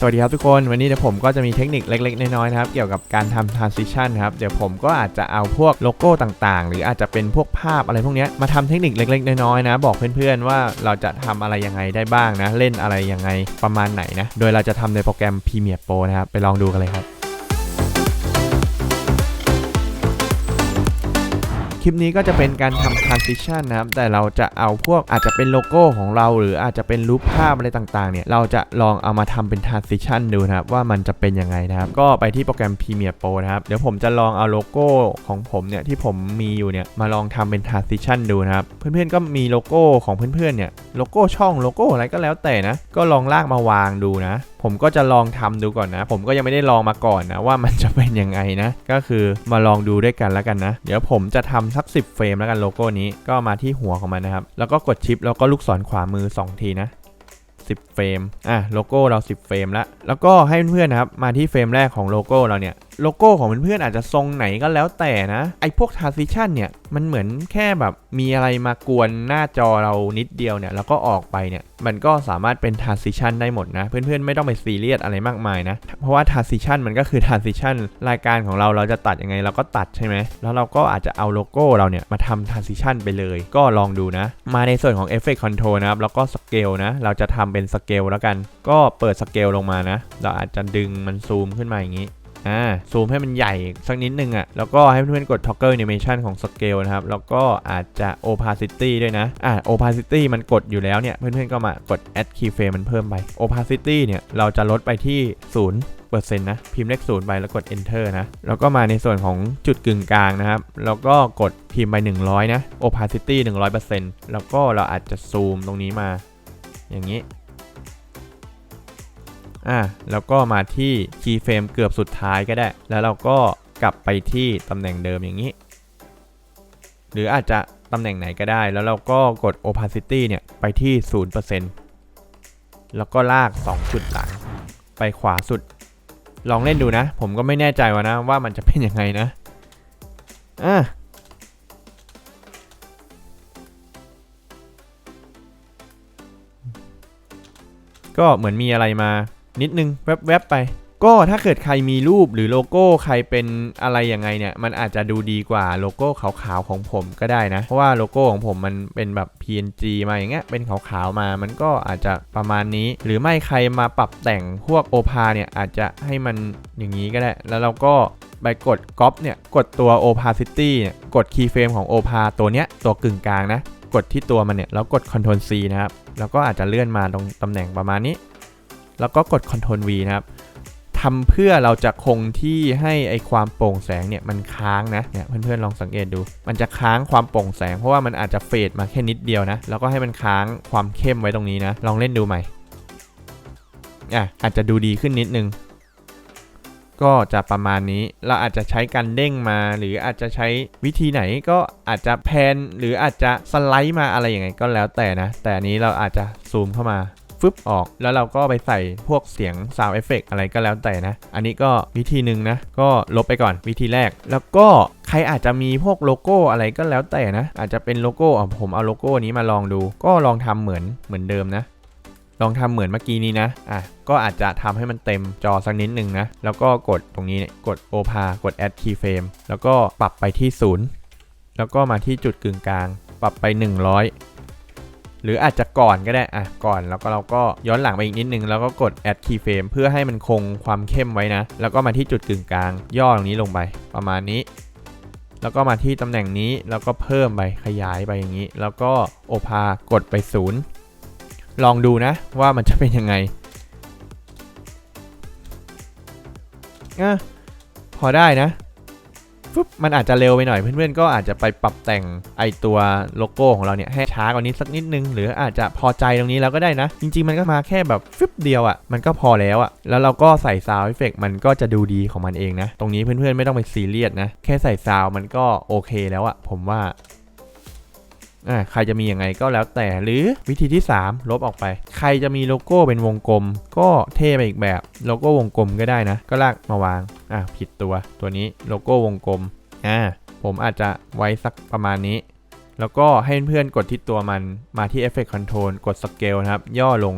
สวัสดีครับทุกคน วันนี้เดี๋ยวผมก็จะมีเทคนิคเล็ก ๆ น้อยๆนะครับ เกี่ยวกับการทำ transition นครับ เดี๋ยวผมก็อาจจะเอาพวกโลโก้ต่างๆ หรืออาจจะเป็นพวกภาพอะไรพวกนี้มาทำเทคนิคเล็ก ๆ น้อยๆนะ บอกเพื่อนๆว่าเราจะทำอะไรยังไงได้บ้างนะ เล่นอะไรยังไงประมาณไหนนะ โดยเราจะทำในโปรแกรม Premiere Pro นะครับ ไปลองดูกันเลยครับ ลิปนี้ก็จะเป็นการทำ transition นะครับ แต่เราจะเอาพวกอาจจะเป็นโลโก้ของเรา หรืออาจจะเป็นรูปภาพอะไรต่างๆ เนี่ย เราจะลองเอามาทำเป็น transition ดูนะครับ ว่ามันจะเป็นยังไงนะครับ ก็ไปที่โปรแกรม Premiere Pro นะครับ เดี๋ยวผมจะลองเอาโลโก้ของผมเนี่ยที่ผมมีอยู่เนี่ยมาลองทำเป็น transition ดูนะครับ เพื่อนๆ ก็มีโลโก้ของเพื่อนๆ เนี่ย โลโก้ช่องโลโก้อะไรก็แล้วแต่นะ ก็ลองลากมาวางดูนะผมก็จะลองทำดูก่อนนะ ผมก็ยังไม่ได้ลองมาก่อนนะว่ามันจะเป็นยังไงนะ ก็คือมาลองดูด้วยกันแล้วกันนะ เดี๋ยวผมจะทำสัก 10 เฟรมแล้วกันโลโก้นี้ก็มาที่หัวของมันนะครับ แล้วก็กดชิปแล้วก็ลูกศรขวามือ 2 ทีนะ 10 เฟรม อะโลโก้เรา 10 เฟรมล้วแล้วก็ให้เพื่อนๆนะครับมาที่เฟรมแรกของโลโก้เราเนี่ย โลโก้ของเพื่อนๆอาจจะทรงไหนก็แล้วแต่นะ ไอ้พวก transition เนี่ย มันเหมือนแค่แบบมีอะไรมากวนหน้าจอเรานิดเดียวเนี่ย แล้วก็ออกไปเนี่ย มันก็สามารถเป็น transition ได้หมดนะ เพื่อนๆไม่ต้องไปซีเรียสอะไรมากมายนะ เพราะว่า transition มันก็คือ transition รายการของเราเราจะตัดยังไงเราก็ตัดใช่ไหม แล้วเราก็อาจจะเอาโลโก้เราเนี่ยมาทำ transition ไปเลย ก็ลองดูนะ มาในส่วนของ effect control นะครับ แล้วก็ scale นะ เราจะทำเป็น scale แล้วกัน ก็เปิด scale ลงมานะ เราอาจจะดึงมันซูมขึ้นมาอย่างนี้อ่าซูมให้มันใหญ่สักนิดนึงอะ่ะ แล้วก็ให้เพื่อนๆกด toggle animation ของ scale นะครับ แล้วก็อาจจะ opacity ด้วยนะ อ่า opacity มันกดอยู่แล้วเนี่ย เพื่อนๆก็มากด add keyframe มันเพิ่มไป opacity เนี่ย เราจะลดไปที่ 0เปอร์เซ็นต์นะพิมพ์เลขศูนย์ไปแล้วกด enter นะ แล้วก็มาในส่วนของจุดกึ่งกลางนะครับ แล้วก็กดพิมพ์ไป 100 นะ opacity 100%แล้วก็เราอาจจะซูมตรงนี้มา อย่างนี้ อะแล้วก็มาที่ keyframe เกือบสุดท้ายก็ได้ แล้วเราก็กลับไปที่ตำแหน่งเดิมอย่างนี้ หรืออาจจะตำแหน่งไหนก็ได้ แล้วเราก็กด opacity เนี่ยไปที่ 0%แล้วก็ลาก 2 จุดหลัง ไปขวาสุด ลองเล่นดูนะ ผมก็ไม่แน่ใจว่านะ ว่ามันจะเป็นยังไงนะอะก็เหมือนมีอะไรมา นิดนึงแวบๆไป ก็ถ้าเกิดใครมีรูปหรือโลโก้ใครเป็นอะไรยังไงเนี่ย มันอาจจะดูดีกว่าโลโก้ขาวๆของผมก็ได้นะ เพราะว่าโลโก้ของผมมันเป็นแบบ PNG มาอย่างเงี้ยเป็นขาวๆมา มันก็อาจจะประมาณนี้ หรือไม่ใครมาปรับแต่งพวกโอพาเนี่ยอาจจะให้มันอย่างนี้ก็ได้ แล้วเราก็ไปกดก๊อปเนี่ยกดตัว opacity เนี่ยกด keyframe ของ opa ตัวเนี้ยตัวกึ่งกลางนะ กดที่ตัวมันเนี่ยแล้วกด Ctrl C นะครับ แล้วก็อาจจะเลื่อนมาตรงตำแหน่งประมาณนี้ แล้วก็กด Ctrl V นะครับทำเพื่อเราจะคงที่ให้ไอความโปร่งแสงเนี่ยมันค้างนะเนี่ยเพื่อนๆลองสังเกตดู มันจะค้างความโปร่งแสงเพราะว่ามันอาจจะเฟดมาแค่นิดเดียวนะแล้วก็ให้มันค้างความเข้มไว้ตรงนี้นะลองเล่นดูใหม่อะอาจจะดูดีขึ้นนิดนึงก็จะประมาณนี้เราอาจจะใช้การเด้งมา หรืออาจจะใช้วิธีไหนก็อาจจะแพนหรืออาจจะสไลด์มาอะไรอย่างไงก็แล้วแต่นะ แต่อันนี้เราอาจจะซูมเข้ามา ฟึบออก แล้วเราก็ไปใส่พวกเสียง sound effect อะไรก็แล้วแต่นะ อันนี้ก็วิธีหนึ่งนะ ก็ลบไปก่อนวิธีแรก แล้วก็ใครอาจจะมีพวกโลโก้อะไรก็แล้วแต่นะ อาจจะเป็นโลโก้อะผมเอาโลโก้นี้มาลองดู ก็ลองทำเหมือนเหมือนเดิมนะลองทำเหมือนเมื่อกี้นี้นะ อะ ก็อาจจะทำให้มันเต็มจอสักนิดหนึ่งนะ แล้วก็กดตรงนี้เนี่ย กด opa กด add keyframe แล้วก็ปรับไปที่ 0 แล้วก็มาที่จุดกึ่งกลาง ปรับไป 100 หรืออาจจะก่อนก็ได้อะก่อนแล้วก็เราก็ย้อนหลังไปอีกนิดนึง แล้วก็กด add keyframe เพื่อให้มันคงความเข้มไว้นะ แล้วก็มาที่จุดกึ่งกลาง ย่อตรงนี้ลงไป ประมาณนี้ แล้วก็มาที่ตำแหน่งนี้แล้วก็เพิ่มไปขยายไปอย่างนี้ แล้วก็ opa กดไป0ลองดูนะว่ามันจะเป็นยังไงอะพอได้นะ ปุ๊บมันอาจจะเร็วไปหน่อยเพื่อนๆก็อาจจะไปปรับแต่งไอตัวโลโก้ของเราเนี่ยให้ช้ากว่านี้สักนิดนึง หรืออาจจะพอใจตรงนี้แล้วก็ได้นะ จริง ๆ มันก็มาแค่แบบฟึบเดียวอะ่ะมันก็พอแล้วอะ่ะแล้วเราก็ใส่ซาวด์เอฟเฟกมันก็จะดูดีของมันเองนะ ตรงนี้เพื่อนๆไม่ต้องไปซีเรียสนะ แค่ใส่ซาวด์มันก็โอเคแล้วอะ่ะผมว่า อ่าใครจะมียังไงก็แล้วแต่หรือวิธีที่ 3 ลบออกไป ใครจะมีโลโก้เป็นวงกลม ก็เท่ไปอีกแบบโลโก้วงกลมก็ได้นะ ก็ลากมาวางอ่าผิดตัวตัวนี้โลโก้วงกลมอ่าผมอาจจะไว้สักประมาณนี้ แล้วก็ให้เพื่อนๆกดที่ตัวมันมาที่ Effect Control กด Scale นะครับ ย่อลง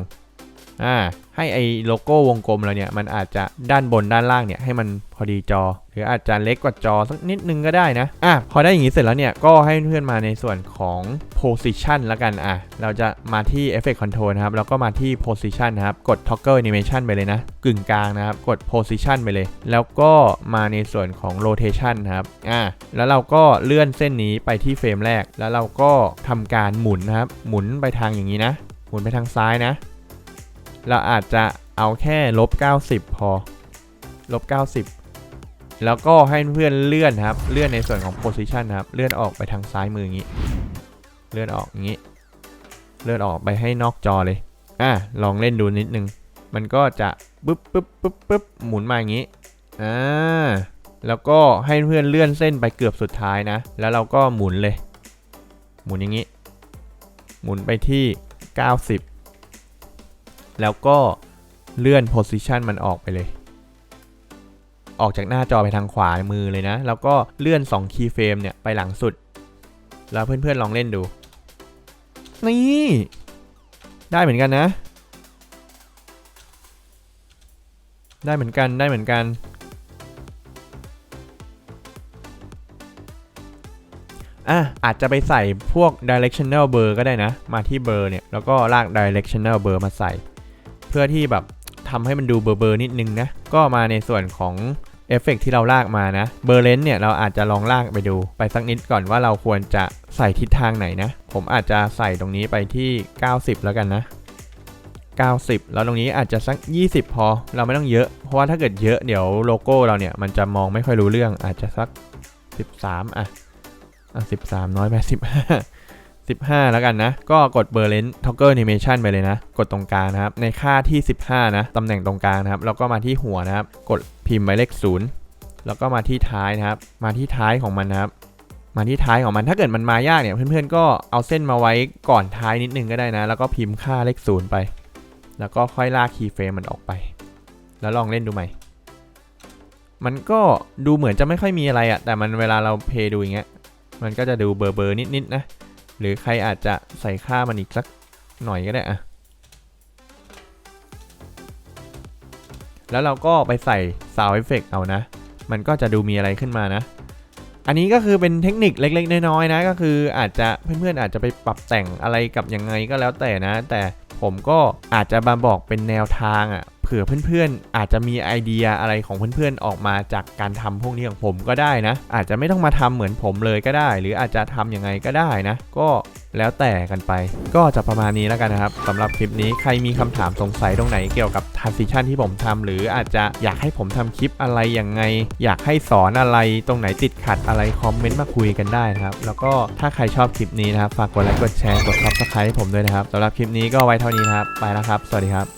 อ่าให้ไอ้โลโก้วงกลมเราเนี่ยมันอาจจะด้านบนด้านล่างเนี่ยให้มันพอดีจอ หรืออาจจะเล็กกว่าจอสักนิดนึงก็ได้นะอะพอได้อย่างนี้เสร็จแล้วเนี่ยก็ให้เพื่อนมาในส่วนของ position แล้วกันอะเราจะมาที่ effect control นะครับแล้วก็มาที่ position นะครับกด toggle animation ไปเลยนะ กึ่งกลางนะครับกด position ไปเลย แล้วก็มาในส่วนของ rotation นะครับอะแล้วเราก็เลื่อนเส้นนี้ไปที่เฟรมแรก แล้วเราก็ทำการหมุนนะครับหมุนไปทางอย่างนี้นะหมุนไปทางซ้ายนะ เราอาจจะเอาแค่ลบ 90 พอลบ 90 แล้วก็ให้เพื่อนเลื่อนครับ เลื่อนในส่วนของ position นะครับ เลื่อนออกไปทางซ้ายมืออย่างนี้ เลื่อนออกอย่างนี้ เลื่อนออกไปให้นอกจอเลย อะ ลองเล่นดูนิดนึง มันก็จะปึ๊บปึ๊บปึ๊บปึ๊บหมุนมาอย่างนี้ อ่า แล้วก็ให้เพื่อนเลื่อนเส้นไปเกือบสุดท้ายนะ แล้วเราก็หมุนเลย หมุนอย่างนี้ หมุนไปที่ 90 แล้วก็เลื่อน position มันออกไปเลย ออกจากหน้าจอไปทางขวามือเลยนะ แล้วก็เลื่อน 2 key frame เนี่ยไปหลังสุด แล้วเพื่อนๆลองเล่นดู นี่ ได้เหมือนกันนะ ได้เหมือนกันได้เหมือนกัน อะ อาจจะไปใส่พวก directional blur ก็ได้นะ มาที่ blur เนี่ย แล้วก็ลาก directional blur มาใส่ เพื่อที่แบบทำให้มันดูเบอร์เบอร์นิดนึงนะ ก็มาในส่วนของเอฟเฟกต์ที่เราลากมานะ เบอร์เลนเนี่ยเราอาจจะลองลากไปดู ไปสักนิดก่อนว่าเราควรจะใส่ทิศทางไหนนะ ผมอาจจะใส่ตรงนี้ไปที่ 90 แล้วกันนะ 90 แล้วตรงนี้อาจจะสัก 20 พอ เราไม่ต้องเยอะ เพราะว่าถ้าเกิดเยอะเดี๋ยวโลโก้เราเนี่ยมันจะมองไม่ค่อยรู้เรื่อง อาจจะสัก 13 อะอะ13 น้อยไป15 15 แล้วกันนะ ก็กดเบอร์เลนท็อกเกอร์นิเมชันไปเลยนะ กดตรงกลางนะครับ ในค่าที่ 15 นะ ตำแหน่งตรงกลางนะครับ แล้วก็มาที่หัวนะครับ กดพิมพ์หมายเลข0แล้วก็มาที่ท้ายนะครับ มาที่ท้ายของมันนะครับ มาที่ท้ายของมัน ถ้าเกิดมันมายากเนี่ย เพื่อนๆ ก็เอาเส้นมาไว้ก่อนท้ายนิดนึงก็ได้นะ แล้วก็พิมพ์ค่าเลข0ไป แล้วก็ค่อยลากคีย์เฟรมมันออกไป แล้วลองเล่นดูใหม่ มันก็ดูเหมือนจะไม่ค่อยมีอะไรอะแต่มันเวลาเราเพย์ดูอย่างเงี้ย มันก็จะดูเบอร์เบอร์นิดๆนะ หรือใครอาจจะใส่ค่ามันอีกสักหน่อยก็ได้อะแล้วเราก็ไปใส่ Sound Effect เอานะ มันก็จะดูมีอะไรขึ้นมานะ อันนี้ก็คือเป็นเทคนิคเล็ก ๆ น้อยๆนะ ก็คืออาจจะเพื่อนๆอาจจะไปปรับแต่งอะไรกับยังไงก็แล้วแต่นะ แต่ผมก็อาจจะมาบอกเป็นแนวทางอะ่ะ ผื่อเพื่อนๆ อาจจะมีไอเดียอะไรของเพื่อนๆ ออกมาจากการทำพวกนี้ของผมก็ได้นะ อาจจะไม่ต้องมาทำเหมือนผมเลยก็ได้ หรืออาจจะทำยังไงก็ได้นะ ก็แล้วแต่กันไป ก็จะประมาณนี้แล้วกันนะครับสำหรับคลิปนี้ใครมีคำถามสงสัยตรงไหนเกี่ยวกับ transition ที่ผมทำหรืออาจจะอยากให้ผมทำคลิปอะไรยังไง อยากให้สอนอะไรตรงไหนติดขัดอะไรคอมเมนต์มาคุยกันได้นะครับ แล้วก็ถ้าใครชอบคลิปนี้นะครับ ฝากกดไลค์กดแชร์กด subscribe ให้ผมด้วยนะครับสำหรับคลิปนี้ก็ไว้เท่านี้นะครับ ไปแล้วครับ สวัสดีครับ